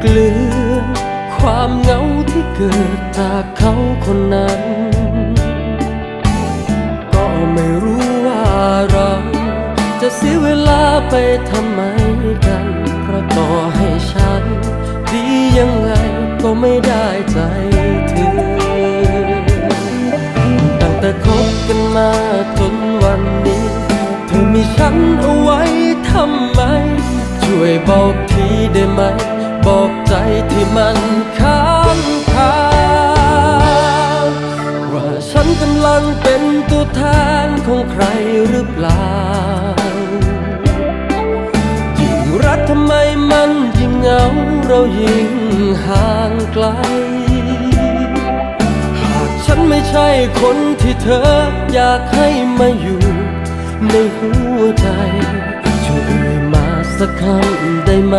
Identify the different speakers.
Speaker 1: เกลือนความเหงาที่เกิดจากเขาคนนั้น ก็ไม่รู้ว่าเราจะเสียเวลาไปทำไมกันเพราะต่อให้ฉัน ดียังไงก็ไม่ได้ใจเธอ ตั้งแต่คบกันมาจนวันนี้ เธอมีฉันเอาไว้ทำไม ช่วยบอกทีได้ไหม บอกใจที่มันค้างคาว่าฉันกำลังเป็นตัวแทนของใครหรือเปล่ายิ่งรักทำไมมันยิ่งเหงาเรายิ่งห่างไกล หากฉันไม่ใช่คนที่เธออยากให้มาอยู่ในหัวใจช่วยเอ่ยมาสักคำได้ไหม